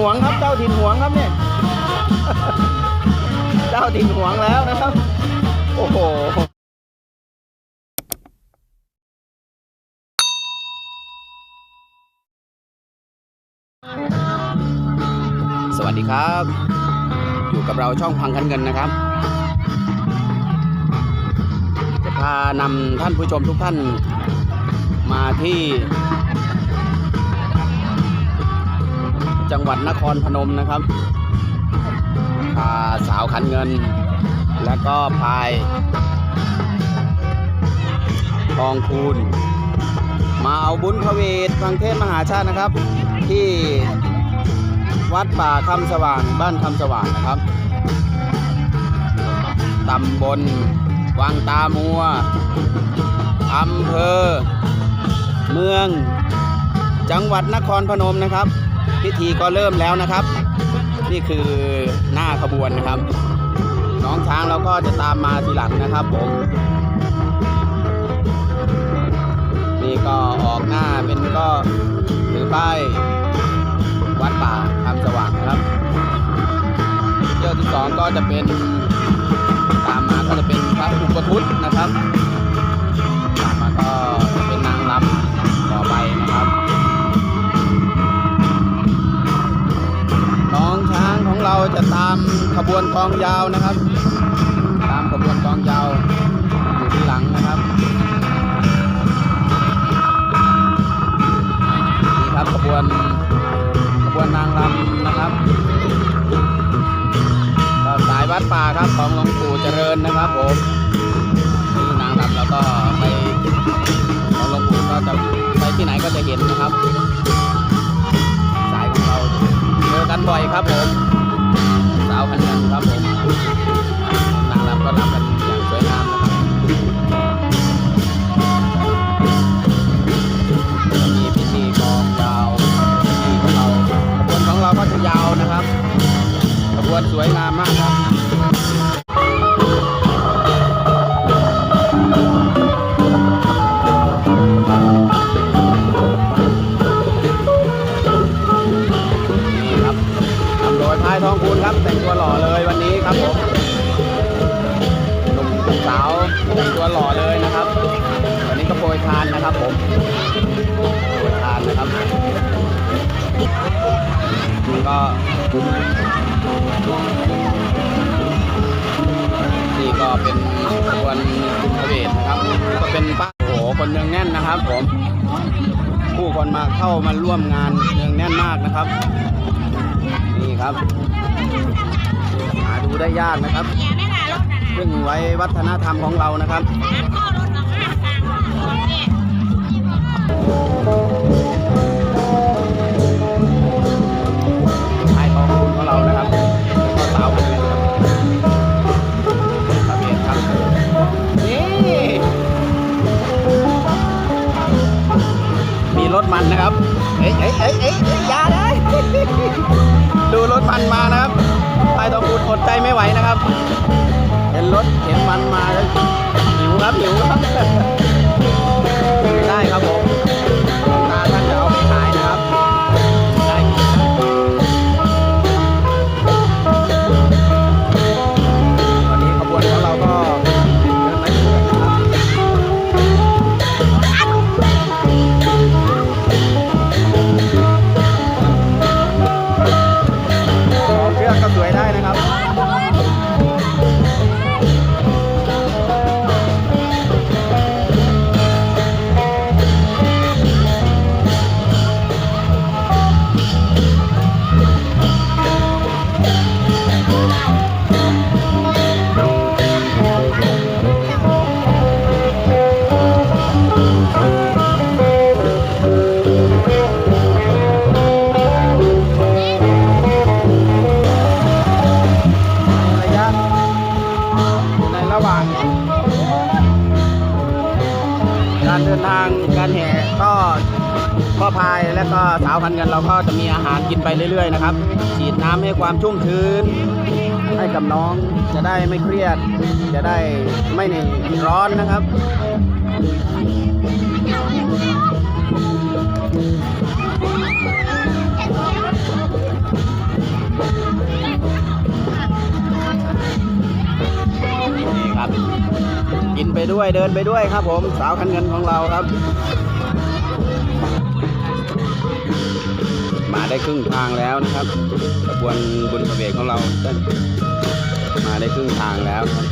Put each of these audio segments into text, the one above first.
หวงครับ เจ้าถิ่นหวงครับเนี่ย เจ้าถิ่นหวงแล้วนะครับ โอ้โหสวัสดีครับ อยู่กับเราช่องพังคันเงินนะครับ จะพานำท่านผู้ชมทุกท่านมาที่ จังหวัดนครพนมนะครับพาสาวขันเงิน และก็พายทองคูณมาเอาบุญพระเวทฟังเทศมหาชาตินะครับ ที่วัดป่าคำสว่างบ้านคำสว่างนะครับตำบลวังตามัวอำเภอ เมือง จังหวัดนครพนมนะครับ พิธีก็เริ่มแล้วนะครับ นี่คือหน้าขบวนนะครับ น้องช้างเราก็จะตามมาทีหลังนะครับผมนี่ก็ออกหน้าเป็นก็ถือป้ายวัดป่าคำสว่างนะครับเที่ยวที่สองก็จะเป็นตามมาก็จะเป็นพระอุปคุตนะครับาจะตามขบวนกองยาวนะครับ ตามขบวนกองยาวอยู่ที่หลังนะครับนี่ครับขบวนขบวนนางรำนะครับสายวัดป่าครับของหลวงปู่เจริญนะครับผมนี่นางรำแล้วก็ไปของหลวงปู่ก็จะไปที่ไหนก็จะเห็นนะครับสายของเราเจอกันบ่อยครับผมาวพันเงินครับผม ก็นี่ก็เป็นขบวนพระเวทนะครับ ก็เป็นป้าโอ้โหคนเนืองแน่นนะครับผมผู้คนมาเข้ามาร่วมงานเนืองแน่นมากนะครับ นี่ครับ หาดูได้ยากนะครับซึ่งไว้วัฒนธรรมของเรานะครับไท มีรถมันนะครับ เอ้ยเอ้ยเอ้ยเอ้ยเอ้ยอยาเลยดูรถมันมานะครับไทยทองคูณอดใจไม่ไหวนะครับ เห็นรถเห็นมันมาแล้วหิวครับหิวครับ การเดินทางการแห่ก็ พ่อพายและก็สาวพันเงินเราก็จะมีอาหารกินไปเรื่อย ๆ นะครับ ฉีดน้ำให้ความชุ่มชื้น ให้กับน้องจะได้ไม่เครียด จะได้ไม่ในร้อนนะครับกินไปด้วยเดินไปด้วยครับผมสาวคันเงินของเราครับ ได้ครึ่งทางแล้วนะครับขบวนบุญพระเวทของเราได้มาได้ครึ่งทางแล้วครับ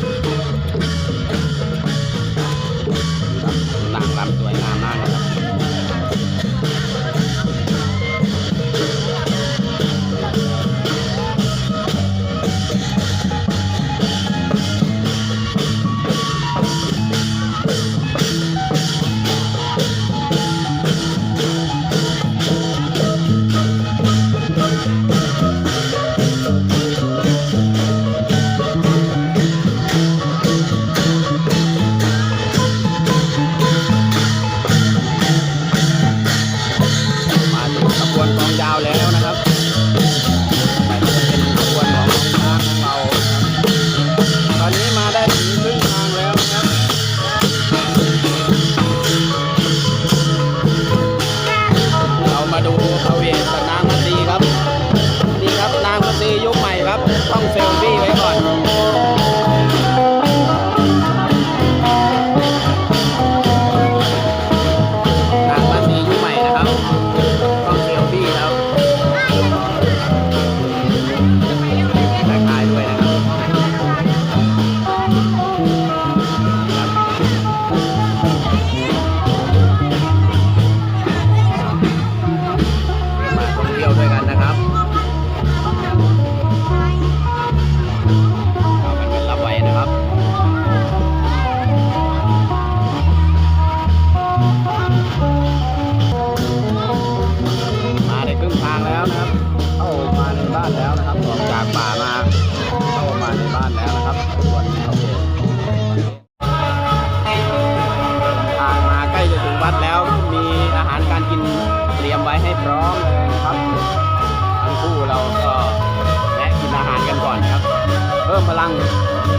พิ่มพลัง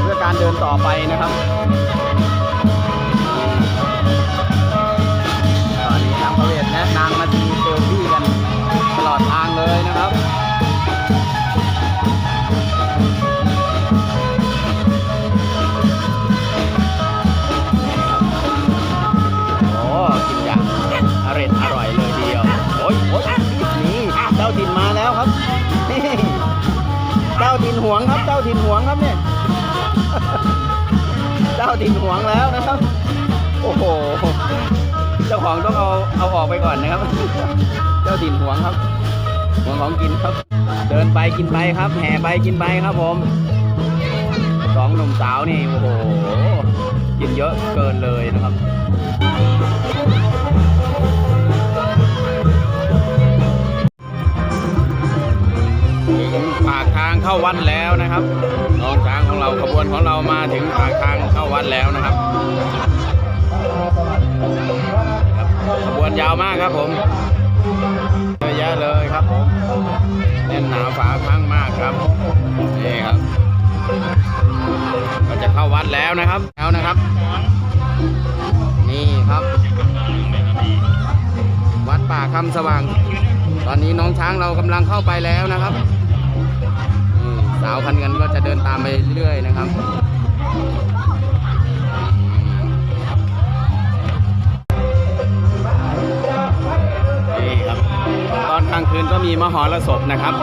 เพื่อการเดินต่อไปนะครับตอนนี้นางพระเวทและนางมาทีเซลฟี่กันตลอดทางเลยนะครับโอ้กินอย่างอร่อยเลยเดียว โอ้ยโอ้ยนี่เจ้าถิ่นมาแล้วครับ เจ้าถิ่นหวงครับ เจ้าถิ่นหวงครับเนี่ย เจ้าถิ่นหวงแล้วนะครับ โอ้โห เจ้าของต้องเอาเอาออกไปก่อนนะครับ เจ้าถิ่นหวงครับหวงของกินครับ เดินไปกินไปครับ แห่ไปกินไปครับผม สองหนุ่มสาวนี่ โอ้โห กินเยอะเกินเลยนะครับากทางเข้าวัดแล้วนะครับน้องช้างของเราขบวนของเรามาถึงปากทางเข้าวัดแล้วนะครับขบวนยาวมากครับผมเยอะแยะเลยครับผมแน่นหนาฝาข้างมากครับนี่ครับ ก็จะเข้าวัดแล้วนะครับแล้วนะครับ นี่ครับ วัดป่าคำสว่าง ตอนนี้น้องช้างเรากำลังเข้าไปแล้วนะครับ สาวคันเงินก็จะเดินตามไปเรื่อยนะครับนี่ครับ ตอนกลางคืนก็มีมหรสพนะครับ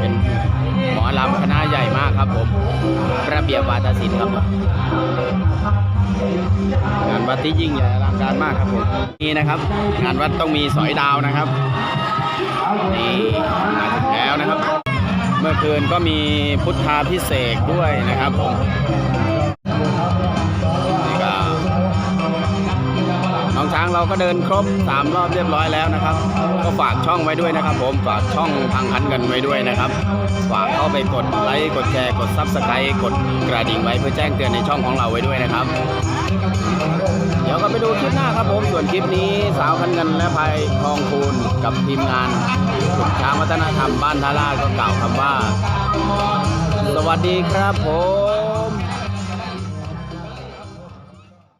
เป็นหมอลำคณะใหญ่มากครับผมระเบียบวาทศิลป์ครับงานวัดที่ยิ่งใหญ่อลังการมากครับผมนี่นะครับ งานวัดต้องมีสอยดาวนะครับนี่ คืนก็มีพุทธาพิเศษด้วยนะครับผม น้องช้างเราก็เดินครบ3รอบเรียบร้อยแล้วนะครับ ก็ฝากช่องไว้ด้วยนะครับ ผมฝากช่องทางคันเงินไว้ด้วยนะครับ ฝากเข้าไปกดไลค์กดแชร์กดซับสไครต์กดกระดิ่งไว้เพื่อแจ้งเตือนในช่องของเราไว้ด้วยนะครับ เดี๋ยวก็ไปดูคลิปหน้าครับผมส่วนคลิปนี้สาวคันเงินและภัยทองคูณกับทีมงานกลุ่มช้างวัฒนธรรมบ้านทาราก็กล่าวคำว่า สวัสดีครับผม